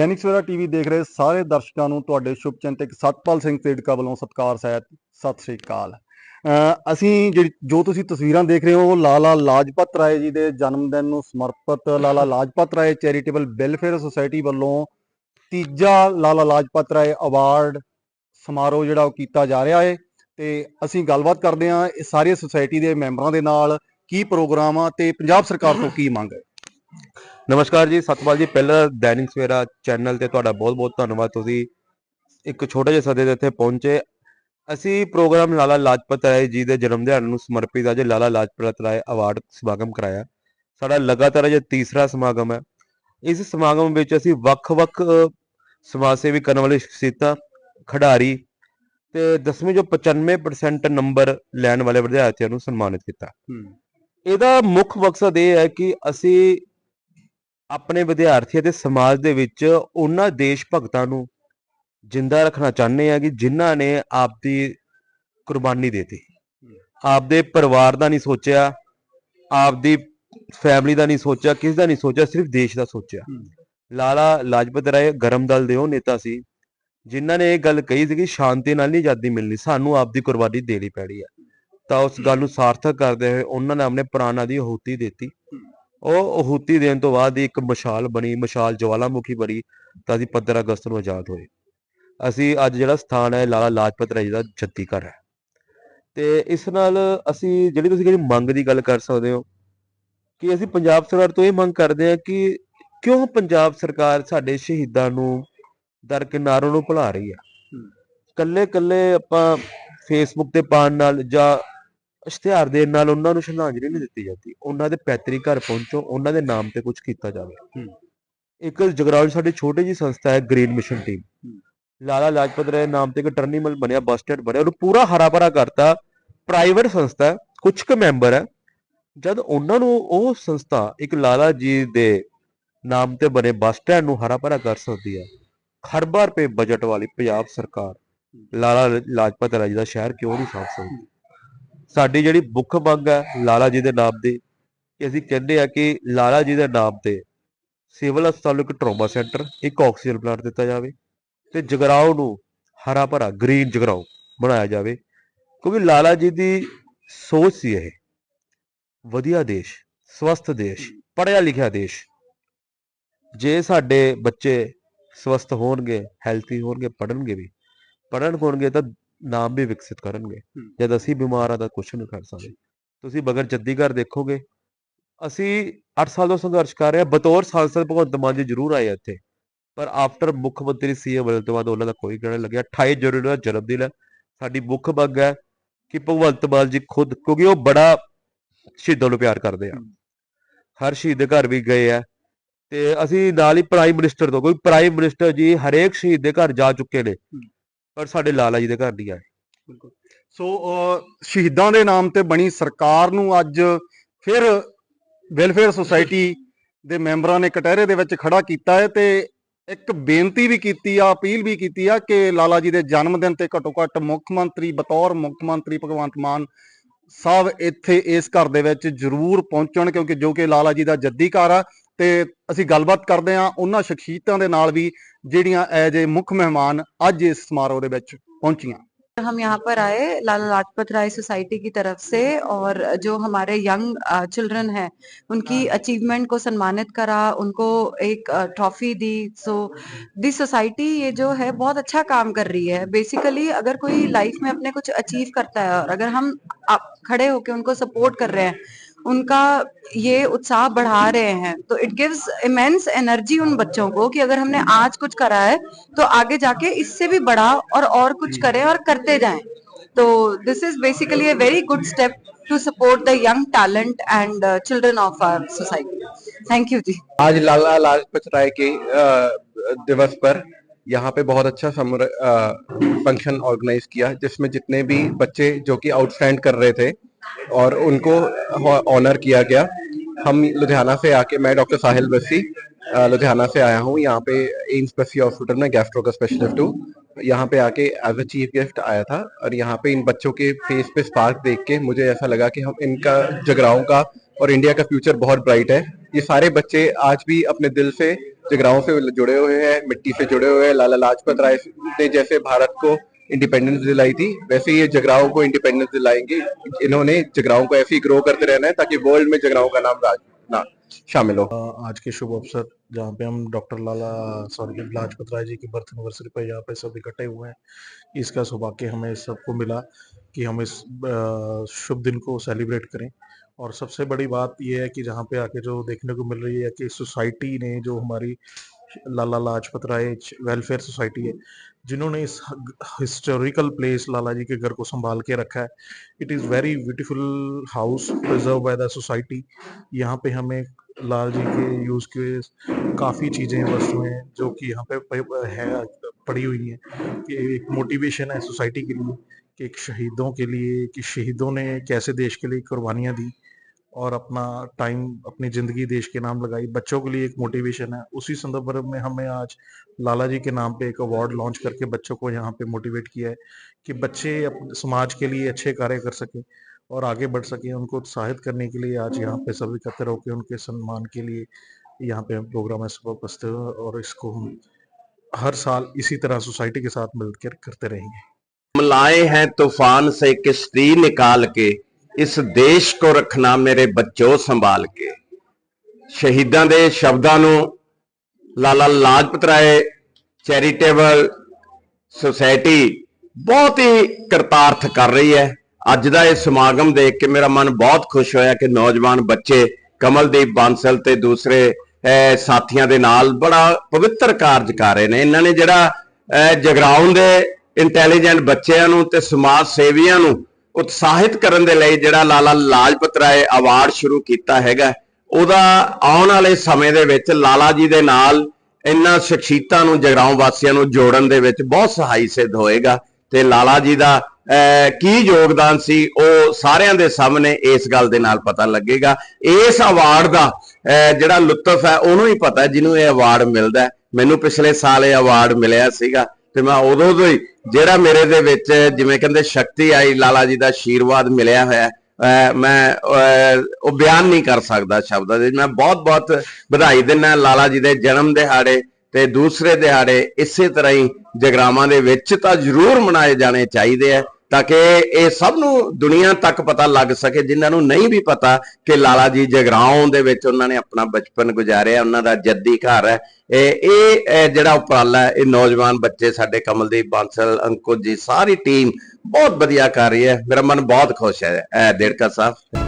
Dainik Savera TV ਦੇਖ ਰਹੇ ਸਾਰੇ ਦਰਸ਼ਕਾਂ ਨੂੰ ਤੁਹਾਡੇ ਸ਼ੁਭ ਚਿੰਤਕ ਸਤਪਾਲ ਸਿੰਘ ਤੇੜਕਾ ਵੱਲੋਂ ਸਤਿਕਾਰ ਸਹਿਤ ਸਤਿ ਸ੍ਰੀ ਅਕਾਲ। ਅਸੀਂ ਜਿਹੜੀ ਜੋ ਤੁਸੀਂ ਤਸਵੀਰਾਂ ਦੇਖ ਰਹੇ ਹੋ, ਉਹ ਲਾਲਾ ਲਾਜਪਤ ਰਾਏ ਜੀ ਦੇ ਜਨਮ ਦਿਨ ਨੂੰ ਸਮਰਪਿਤ Lala Lajpat Rai charitable welfare society ਵੱਲੋਂ ਤੀਜਾ ਲਾਲਾ ਲਾਜਪਤ ਰਾਏ ਅਵਾਰਡ ਸਮਾਰੋਹ ਜਿਹੜਾ ਉਹ ਕੀਤਾ ਜਾ ਰਿਹਾ ਹੈ। ਤੇ ਅਸੀਂ ਗੱਲਬਾਤ ਕਰਦੇ ਹਾਂ ਇਹ ਸਾਰੀ ਸੁਸਾਇਟੀ ਦੇ ਮੈਂਬਰਾਂ ਦੇ ਨਾਲ, ਕੀ ਪ੍ਰੋਗਰਾਮ ਆ ਤੇ ਪੰਜਾਬ ਸਰਕਾਰ ਤੋਂ ਕੀ ਮੰਗ ਹੈ? ਨਮਸਕਾਰ ਜੀ ਸਤਪਾਲ ਜੀ ਪਹਿਲਾਂ ਦੈਨਿਕ ਸਵੇਰਾ ਚੈਨਲ ਤੇ ਤੁਹਾਡਾ ਬਹੁਤ-ਬਹੁਤ ਧੰਨਵਾਦ। ਤੁਸੀਂ ਇੱਕ ਛੋਟੇ ਜਿਹੇ ਸਦੇ ਦੇ ਇੱਥੇ ਪਹੁੰਚੇ। ਅਸੀਂ ਪ੍ਰੋਗਰਾਮ ਲਾਲਾ ਲਾਜਪਤ ਰਾਏ ਜੀ ਦੇ ਜਨਮ ਦਿਹਾੜੇ ਨੂੰ ਸਮਰਪਿਤ ਅੱਜ ਲਾਲਾ ਲਾਜਪਤ ਰਾਏ ਅਵਾਰਡ ਸਮਾਗਮ ਕਰਾਇਆ। ਸਾਡਾ ਲਗਾਤਾਰ ਇਹ ਤੀਸਰਾ ਸਮਾਗਮ ਹੈ। ਇਸ ਸਮਾਗਮ ਵਿੱਚ ਅਸੀਂ ਵੱਖ-ਵੱਖ ਸਮਾਜ ਸੇਵੀ ਕਰਨ ਵਾਲੇ ਸ਼ਖਸੀਅਤਾਂ ਖਿਡਾਰੀ ਤੇ 10ਵੀਂ ਜੋ 95% ਨੰਬਰ ਲੈਣ ਵਾਲੇ ਵਿਦਿਆਰਥੀਆਂ ਨੂੰ ਸਨਮਾਨਿਤ ਕੀਤਾ। ਇਹਦਾ ਮੁੱਖ ਮਕਸਦ ਇਹ ਹੈ ਕਿ ਅਸੀਂ ਆਪਣੇ ਵਿਦਿਆਰਥੀਆਂ ਤੇ ਸਮਾਜ ਦੇ ਵਿੱਚ ਉਹਨਾਂ ਦੇਸ਼ ਭਗਤਾਂ ਨੂੰ ਜਿੰਦਾ ਰੱਖਣਾ ਚਾਹੁੰਦੇ ਆ ਕਿ ਜਿਨ੍ਹਾਂ ਨੇ ਆਪਦੀ ਕੁਰਬਾਨੀ ਦਿੱਤੀ। ਆਪਦੇ ਪਰਿਵਾਰ ਦਾ ਨਹੀਂ ਸੋਚਿਆ ਆਪਦੀ ਫੈਮਿਲੀ ਦਾ ਨਹੀਂ ਸੋਚਿਆ ਕਿਸ ਦਾ ਨਹੀਂ ਸੋਚਿਆ ਸਿਰਫ ਦੇਸ਼ ਦਾ ਸੋਚਿਆ। ਲਾਲਾ ਲਾਜਪਤ ਰਾਏ ਗਰਮ ਦਲ ਦੇ ਉਹ ਨੇਤਾ ਸੀ ਜਿਨ੍ਹਾਂ ਨੇ ਇਹ ਗੱਲ ਕਹੀ ਸੀ ਕਿ ਸ਼ਾਂਤੀ ਨਾਲ ਨਹੀਂ ਆਜ਼ਾਦੀ ਮਿਲਣੀ ਸਾਨੂੰ ਆਪਦੀ ਕੁਰਬਾਨੀ ਦੇਣੀ ਪੈਣੀ ਹੈ ਤਾਂ ਉਸ ਗੱਲ ਨੂੰ ਸਾਰਥਕ ਕਰਦੇ ਹੋਏ ਉਹਨਾਂ ਨੇ ਆਪਣੇ ਪ੍ਰਾਣਾਂ ਦੀ ਆਹੂਤੀ ਦਿੱਤੀ। ਉਹ ਆਹੂਤੀ ਦੇਣ ਤੋਂ ਬਾਅਦ ਇੱਕ ਮਸ਼ਾਲ ਬਣੀ ਮਸ਼ਾਲ ਜਵਾਲਾਮੁਖੀ ਬਣੀ ਤਾਂ ਅਸੀਂ 15 ਅਗਸਤ ਨੂੰ ਆਜ਼ਾਦ ਹੋਏ। ਅਸੀਂ ਅੱਜ ਜਿਹੜਾ ਸਥਾਨ ਹੈ ਲਾਲਾ ਲਾਜਪਤ ਰਾਏ ਜੀ ਦਾ ਜੱਦੀ ਘਰ ਹੈ। ਤੇ ਇਸ ਨਾਲ ਅਸੀਂ ਜਿਹੜੀ ਤੁਸੀਂ ਜਿਹੜੀ ਮੰਗ ਦੀ ਗੱਲ ਕਰ ਸਕਦੇ ਹੋ ਕਿ ਅਸੀਂ ਪੰਜਾਬ ਸਰਕਾਰ ਤੋਂ ਇਹ ਮੰਗ ਕਰਦੇ ਹਾਂ ਕਿ ਕਿਉਂ ਪੰਜਾਬ ਸਰਕਾਰ ਸਾਡੇ ਸ਼ਹੀਦਾਂ ਨੂੰ ਦਰਕਿਨਾਰੋਂ ਨੂੰ ਭੁਲਾ ਰਹੀ ਹੈ? ਕੱਲੇ ਕੱਲੇ ਆਪਾਂ ਫੇਸਬੁੱਕ ਤੇ ਪਾਉਣ ਨਾਲ ਜਾਂ ਇਸ਼ਤਿਹਾਰ ਦੇਣ ਨਾਲ ਉਹਨਾਂ ਨੂੰ ਸ਼ਰਧਾਂਜਲੀ ਨਹੀਂ ਦਿੱਤੀ ਜਾਂਦੀ। ਉਹਨਾਂ ਦੇ ਪੈਤਰੀ ਘਰ ਪਹੁੰਚੋ ਉਹਨਾਂ ਦੇ ਨਾਮ ਤੇ ਕੁਝ ਕੀਤਾ ਜਾਵੇ। ਇੱਕ ਜਗਰਾਉਂ ਸਾਡੀ ਛੋਟੀ ਜੀ ਸੰਸਥਾ ਹੈ green mission team Lala Lajpat Rai ਨਾਮ ਤੇ ਇੱਕ ਟਰਨੀਮਲ ਬਣਿਆ ਬੱਸ ਸਟੈਂਡ ਬਣਿਆ ਉਹਨੂੰ ਪੂਰਾ ਹਰਾ ਭਰਾ ਕਰਤਾ। ਪ੍ਰਾਈਵੇਟ ਸੰਸਥਾ ਕੁਝ ਕੁ ਮੈਂਬਰ ਹੈ। ਜਦ ਉਹਨਾਂ ਨੂੰ ਉਹ ਸੰਸਥਾ ਇੱਕ ਲਾਲਾ ਜੀ ਦੇ ਨਾਮ ਤੇ ਬਣੇ ਬੱਸ ਸਟੈਂਡ ਨੂੰ ਹਰਾ ਭਰਾ ਕਰ ਸਕਦੀ ਹੈ ਖਰਬਾਂ ਰੁਪਏ ਬਜਟ ਵਾਲੀ ਪੰਜਾਬ ਸਰਕਾਰ ਲਾਲਾ ਲਾਜਪਤ ਰਾਏ ਦਾ ਸ਼ਹਿਰ ਕਿਉਂ ਨਹੀਂ ਸਾਂਭ ਸਕਦੀ? ਸਾਡੀ ਜਿਹੜੀ ਮੁੱਖ ਮੰਗ ਹੈ ਲਾਲਾ ਜੀ ਦੇ ਨਾਮ ਦੀ, ਕਿ ਅਸੀਂ ਕਹਿੰਦੇ ਆ ਕਿ ਲਾਲਾ ਜੀ ਦੇ ਨਾਮ ਤੇ ਸਿਵਲ ਹਸਪਤਾਲ ਨੂੰ ਇੱਕ ਟਰੋਮਾ ਸੈਂਟਰ ਇੱਕ ਆਕਸੀਜਨ ਪਲਾਂਟ ਦਿੱਤਾ ਜਾਵੇ ਤੇ ਜਗਰਾਉਂ ਨੂੰ ਹਰਾ ਭਰਾ ਗ੍ਰੀਨ ਜਗਰਾਉਂ ਬਣਾਇਆ ਜਾਵੇ, ਕਿਉਂਕਿ ਲਾਲਾ ਜੀ ਦੀ ਸੋਚ ਸੀ ਇਹ। ਵਧੀਆ ਦੇਸ਼, ਸਵਸਥ ਦੇਸ਼, ਪੜ੍ਹਿਆ ਲਿਖਿਆ ਦੇਸ਼। ਜੇ ਸਾਡੇ ਬੱਚੇ ਸਵਸਥ ਹੋਣਗੇ ਹੈਲਥੀ ਹੋਣਗੇ, ਪੜ੍ਹਨਗੇ ਵੀ, ਪੜ੍ਹਨ ਹੋਣਗੇ ਤਾਂ ਨਾਮ ਵੀ ਵਿਕਸਿਤ ਕਰਨਗੇ। ਜਦ ਅਸੀਂ ਬਿਮਾਰ ਤਾਂ ਕੁਝ ਨਹੀਂ ਕਰ ਸਕਦੇ। ਤੁਸੀਂ ਬਗਰ ਜੱਦੀਗਰ ਦੇਖੋਗੇ ਅਸੀਂ 8 ਸਾਲ ਤੋਂ ਸੰਘਰਸ਼ ਕਰ ਰਹੇ ਹਾਂ। ਬਤੌਰ ਸਾਂਸਦ ਭਗਵੰਤ ਮਾਨ ਜੀ ਜ਼ਰੂਰ ਆਏ ਇੱਥੇ। ਪਰ ਆਫਟਰ ਮੁੱਖ ਮੰਤਰੀ ਸੀਐਮ ਬਣਨ ਤੋਂ ਬਾਅਦ ਉਹਨਾਂ ਦਾ ਕੋਈ ਕਹਿਣਾ ਲੱਗਿਆ। 28 ਜਨਵਰੀ ਦਾ ਜਨਮ ਦਿਨ ਹੈ। ਸਾਡੀ ਮੁੱਖ ਮੰਗ ਹੈ ਕਿ ਭਗਵੰਤ ਮਾਨ ਜੀ ਖੁਦ ਕਿਉਂਕਿ ਉਹ ਬੜਾ ਸ਼ਹੀਦਾਂ ਨੂੰ ਪਿਆਰ ਕਰਦੇ ਆ। ਹਰ ਸ਼ਹੀਦ ਦੇ ਘਰ ਵੀ ਗਏ ਆ। ਤੇ ਅਸੀਂ ਨਾਲ ਹੀ ਪ੍ਰਾਈਮ ਮਿਨਿਸਟਰ ਤੋਂ ਕੋਈ ਪ੍ਰਾਈਮ ਮਿਨਿਸਟਰ ਜੀ ਹਰੇਕ ਸ਼ਹੀਦ ਦੇ ਘਰ ਜਾ ਚੁੱਕੇ ਨੇ। ਪਰ ਸਾਡੇ ਲਾਲਾ ਜੀ ਦੇ ਘਰ ਨਹੀਂ ਆਏ। ਸੋ ਅਹ, ਸ਼ਹੀਦਾਂ ਦੇ ਨਾਮ ਤੇ ਬਣੀ ਸਰਕਾਰ ਨੂੰ ਅੱਜ ਫਿਰ ਵੈਲਫੇਅਰ ਸੁਸਾਇਟੀ ਦੇ ਮੈਂਬਰਾਂ ਨੇ ਕਟਹਿਰੇ ਦੇ ਵਿੱਚ ਖੜਾ ਕੀਤਾ ਹੈ ਤੇ ਇੱਕ ਬੇਨਤੀ ਵੀ ਕੀਤੀ ਆ ਅਪੀਲ ਵੀ ਕੀਤੀ ਆ ਕਿ ਲਾਲਾ ਜੀ ਦੇ ਜਨਮ ਦਿਨ ਤੇ ਘੱਟੋ ਘੱਟ ਮੁੱਖ ਮੰਤਰੀ ਬਤੌਰ ਮੁੱਖ ਮੰਤਰੀ ਭਗਵੰਤ ਮਾਨ ਸਾਹਿਬ ਇੱਥੇ ਇਸ ਘਰ ਦੇ ਵਿੱਚ ਜ਼ਰੂਰ ਪਹੁੰਚਣ ਕਿਉਂਕਿ ਜੋ ਕਿ ਲਾਲਾ ਜੀ ਦਾ ਜੱਦੀ ਘਰ ਆ ਤੇ ਅਸੀਂ ਗੱਲਬਾਤ ਕਰਦੇ ਆ ਉਹਨਾਂ ਸ਼ਖਸੀਅਤਾਂ ਦੇ ਨਾਲ ਵੀ ਜਿਹੜੀਆਂ ਐਜ ਏ ਮੁੱਖ ਮਹਿਮਾਨ ਅੱਜ ਇਸ ਸਮਾਰੋਹ ਦੇ ਵਿੱਚ ਪਹੁੰਚੀਆਂ हम यहाँ पर आए लाला लाजपत राय सोसाइटी की तरफ से और जो हमारे यंग चिल्ड्रन हैं उनकी अचीवमेंट को सम्मानित करा उनको एक ट्रॉफी दी सो दी सोसाइटी ये जो है बहुत अच्छा काम कर रही है बेसिकली अगर कोई लाइफ में अपने कुछ अचीव करता है और अगर हम आप खड़े होकर उनको सपोर्ट कर रहे हैं उनका ये उत्साह बढ़ा रहे हैं। तो इट गिव्स इमेंस एनर्जी उन बच्चों को कि अगर हमने आज कुछ करा है तो आगे जाके इससे भी बढ़ा और और कुछ करें और करते जाएँ। तो this is basically very good step to support the young talent and uh, children of our society. Thank you ji. आज लाला लाजपत राय के दिवस पर यहाँ पे बहुत अच्छा फ़ंक्शन ऑर्गेनाइज किया जिसमें जितने भी बच्चे जो कि आउटस्टैंड कर रहे थे और उनको ऑनर किया गया। हम लुधियाना से आके, मैं डॉक्टर साहिल बसी लुधियाना से आया हूँ। यहाँ पे एम्स बसी हॉस्पिटल में गैस्ट्रो का स्पेशलिस्ट हूँ। यहाँ पे आके एज अ चीफ गेस्ट आया था और यहाँ पे इन बच्चों के फेस पे स्पार्क देख के मुझे ऐसा लगा कि हम इनका जगराओं का और इंडिया का फ्यूचर बहुत ब्राइट है। ये सारे बच्चे आज भी अपने दिल से जगराओं से जुड़े हुए हैं, मिट्टी से जुड़े हुए हैं, लाला लाजपत राय ने जैसे भारत को इंडिपेंडेंस दिलाई थी। वैसे ये जगराओं को इंडिपेंडेंस दिलाएँगे। इन्होंने जगराओं को ऐसे ही ग्रो करते रहना है ताकि वर्ल्ड में जगराओं का नाम राज ना शामिल हो। आज के शुभ अवसर, जहाँ पे हम डॉक्टर लाला, सॉरी, लाजपत राय जी की बर्थ एनिवर्सरी पर यहाँ पे सब इकट्ठे हुए हैं। इसका सौभाग्य हमें सबको मिला कि हम इस शुभ दिन को सेलिब्रेट करें। और सबसे बड़ी बात यह है कि जहाँ पे आके जो देखने को मिल रही है कि सोसाइटी ने जो हमारी लाला लाजपत राय वेलफेयर सोसाइटी है, जिन्होंने इस हिस्टोरिकल प्लेस लाला जी के घर को संभाल के रखा है। It is very beautiful house preserve by the society यहाँ पे हमें लाल जी के यूज़ के काफ़ी चीज़ें, वस्तुएँ जो कि यहाँ पे है, पड़ी हुई हैं कि एक मोटिवेशन है सोसाइटी के लिए, कि एक शहीदों के लिए, कि शहीदों ने कैसे देश के लिए कुर्बानियाँ दी। और अपना टाइम अपनी ज़िंदगी देश के नाम लगाई। बच्चों के लिए एक मोटिवेशन है। उसी संदर्भ में हमें आज लाला जी के नाम पे एक अवार्ड लॉन्च करके बच्चों को यहाँ पे मोटिवेट किया है कि बच्चे समाज के लिए अच्छे कार्य कर सकें और आगे बढ़ सकें। उनको उत्साहित करने के लिए आज यहाँ पे सभी एकत्र होकर उनके सम्मान के लिए यहाँ पे प्रोग्राम है सुबह उपस्थित और इसको हम हर साल इसी तरह सोसाइटी के साथ मिलकर करते रहेंगे। लाए हैं तूफ़ान से किश्ती निकाल के। ਇਸ ਦੇਸ਼ ਕੋ ਰੱਖਣਾ ਮੇਰੇ ਬੱਚੋ ਸੰਭਾਲ ਕੇ। ਸ਼ਹੀਦਾਂ ਦੇ ਸ਼ਬਦਾਂ ਨੂੰ ਲਾਲਾ ਲਾਜਪਤ ਰਾਏ ਚੈਰੀਟੇਬਲ ਸੁਸਾਇਟੀ ਬਹੁਤ ਹੀ ਕਰਤਾਰਥ ਕਰ ਰਹੀ ਹੈ। ਅੱਜ ਦਾ ਇਹ ਸਮਾਗਮ ਦੇਖ ਕੇ ਮੇਰਾ ਮਨ ਬਹੁਤ ਖੁਸ਼ ਹੋਇਆ ਕਿ ਨੌਜਵਾਨ ਬੱਚੇ ਕਮਲਦੀਪ ਬਾਂਸਲ ਤੇ ਦੂਸਰੇ ਅਹ, ਸਾਥੀਆਂ ਦੇ ਨਾਲ ਬੜਾ ਪਵਿੱਤਰ ਕਾਰਜ ਕਰ ਰਹੇ ਨੇ। ਇਹਨਾਂ ਨੇ ਜਿਹੜਾ ਅਹ, ਜਗਰਾਉਂ ਦੇ ਇੰਟੈਲੀਜੈਂਟ ਬੱਚਿਆਂ ਨੂੰ ਤੇ ਸਮਾਜ ਸੇਵੀਆਂ ਨੂੰ ਉਤਸ਼ਾਹਿਤ ਕਰਨ ਦੇ ਲਈ ਜਿਹੜਾ ਲਾਲਾ ਲਾਜਪਤ ਰਾਏ ਅਵਾਰਡ ਸ਼ੁਰੂ ਕੀਤਾ ਹੈਗਾ। ਉਹਦਾ ਆਉਣ ਵਾਲੇ ਸਮੇਂ ਦੇ ਵਿੱਚ ਲਾਲਾ ਜੀ ਦੇ ਨਾਲ ਇਹਨਾਂ ਸ਼ਖਸੀਅਤਾਂ ਨੂੰ ਜਗਰਾਉਂ ਵਾਸੀਆਂ ਨੂੰ ਜੋੜਨ ਦੇ ਵਿੱਚ ਬਹੁਤ ਸਹਾਈ ਸਿੱਧ ਹੋਏਗਾ ਤੇ ਲਾਲਾ ਜੀ ਦਾ ਅਹ, ਕੀ ਯੋਗਦਾਨ ਸੀ ਉਹ ਸਾਰਿਆਂ ਦੇ ਸਾਹਮਣੇ ਇਸ ਗੱਲ ਦੇ ਨਾਲ ਪਤਾ ਲੱਗੇਗਾ। ਇਸ ਅਵਾਰਡ ਦਾ ਅਹ, ਜਿਹੜਾ ਲੁਤਫ ਹੈ ਉਹਨੂੰ ਹੀ ਪਤਾ ਜਿਹਨੂੰ ਇਹ ਅਵਾਰਡ ਮਿਲਦਾ ਮੈਨੂੰ ਪਿਛਲੇ ਸਾਲ ਇਹ ਅਵਾਰਡ ਮਿਲਿਆ ਸੀਗਾ। ਤੇ ਮੈਂ ਉਦੋਂ ਤੋਂ ਹੀ ਜਿਹੜਾ ਮੇਰੇ ਦੇ ਵਿੱਚ ਜਿਵੇਂ ਕਹਿੰਦੇ ਸ਼ਕਤੀ ਆਈ ਲਾਲਾ ਜੀ ਦਾ ਆਸ਼ੀਰਵਾਦ ਮਿਲਿਆ ਹੋਇਆ ਅਹ, ਮੈਂ ਅਹ, ਉਹ ਬਿਆਨ ਨਹੀਂ ਕਰ ਸਕਦਾ ਸ਼ਬਦਾਂ ਦੇ ਮੈਂ ਬਹੁਤ ਬਹੁਤ ਵਧਾਈ ਦਿੰਦਾ ਲਾਲਾ ਜੀ ਦੇ ਜਨਮ ਦਿਹਾੜੇ ਤੇ ਦੂਸਰੇ ਦਿਹਾੜੇ ਇਸੇ ਤਰ੍ਹਾਂ ਹੀ ਜਗਰਾਵਾਂ ਦੇ ਵਿੱਚ ਤਾਂ ਜ਼ਰੂਰ ਮਨਾਏ ਜਾਣੇ ਚਾਹੀਦੇ ਆ। ਤਾਂ ਕਿ ਇਹ ਸਭ ਨੂੰ ਦੁਨੀਆ ਤੱਕ ਪਤਾ ਲੱਗ ਸਕੇ, ਜਿਨ੍ਹਾਂ ਨੂੰ ਨਹੀਂ ਵੀ ਪਤਾ ਕਿ ਲਾਲਾ ਜੀ ਜਗਰਾਉਂ ਦੇ ਵਿੱਚ ਉਹਨਾਂ ਨੇ ਆਪਣਾ ਬਚਪਨ ਗੁਜ਼ਾਰਿਆ, ਉਹਨਾਂ ਦਾ ਜੱਦੀ ਘਰ ਹੈ। ਇਹ ਇਹ ਜਿਹੜਾ ਉਪਰਾਲਾ ਹੈ, ਇਹ ਨੌਜਵਾਨ ਬੱਚੇ ਸਾਡੇ ਕਮਲਦੀਪ ਬਾਂਸਲ, ਅੰਕੁਰ ਜੀ, ਸਾਰੀ ਟੀਮ ਬਹੁਤ ਵਧੀਆ ਕਰ ਰਹੀ ਹੈ। ਮੇਰਾ ਮਨ ਬਹੁਤ ਖੁਸ਼ ਹੈ, ਇਹ ਦੇੜਕਾ ਸਾਹਿਬ।